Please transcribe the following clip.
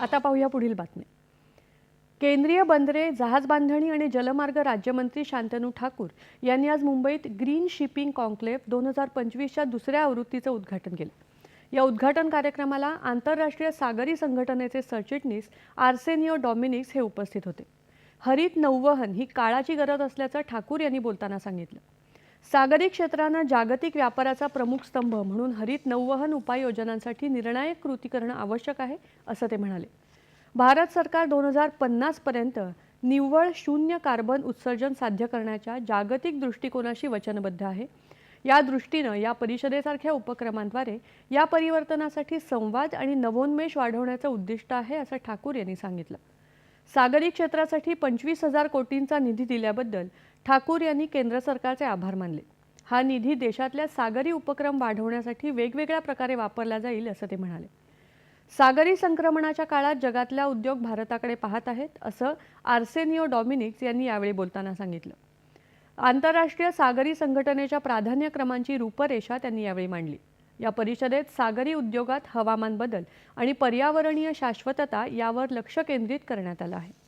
आता पाहूया पुढील बातमी. केंद्रीय बंदरे जहाज बांधणी आणि जलमार्ग राज्यमंत्री शांतनू ठाकूर यांनी आज मुंबईत ग्रीन शिपिंग कॉन्क्लेव्ह दोन हजार पंचवीसच्या दुसऱ्या आवृत्तीचं उद्घाटन केलं. या उद्घाटन कार्यक्रमाला आंतरराष्ट्रीय सागरी संघटनेचे सरचिटणीस आर्सेनियो डॉमिनिक्स हे उपस्थित होते. हरित नौवहन ही काळाची गरज असल्याचं ठाकूर यांनी बोलताना सांगितलं. सागरी क्षेत्रानं जागतिक व्यापाराचा प्रमुख स्तंभ म्हणून हरित नौवहन उपाययोजनांसाठी निर्णायक कृती करणं आवश्यक आहे असं ते म्हणाले. भारत सरकार दोन हजार पन्नासपर्यंत निव्वळ शून्य कार्बन उत्सर्जन साध्य करण्याच्या जागतिक दृष्टिकोनाशी वचनबद्ध आहे. या दृष्टीनं या परिषदेसारख्या उपक्रमांद्वारे या परिवर्तनासाठी संवाद आणि नवोन्मेष वाढवण्याचं उद्दिष्ट आहे असं ठाकूर यांनी सांगितलं. सागरी क्षेत्रासाठी पंचवीस हजार कोटींचा निधी दिल्याबद्दल ठाकूर यांनी केंद्र सरकारचे आभार मानले. हा निधी देशातल्या सागरी उपक्रम वाढवण्यासाठी वेगवेगळ्या प्रकारे वापरला जाईल असं ते म्हणाले. सागरी संक्रमणाच्या काळात जगातल्या उद्योग भारताकडे पाहत आहेत असं आर्सेनिओ डॉमिनिक्स यांनी यावेळी बोलताना सांगितलं. आंतरराष्ट्रीय सागरी संघटनेच्या प्राधान्यक्रमांची रूपरेषा त्यांनी यावेळी मांडली. या परिषदेत सागरी उद्योगात हवामान बदल आणि पर्यावरणीय शाश्वतता यावर लक्ष केंद्रित करण्यात आलं आहे.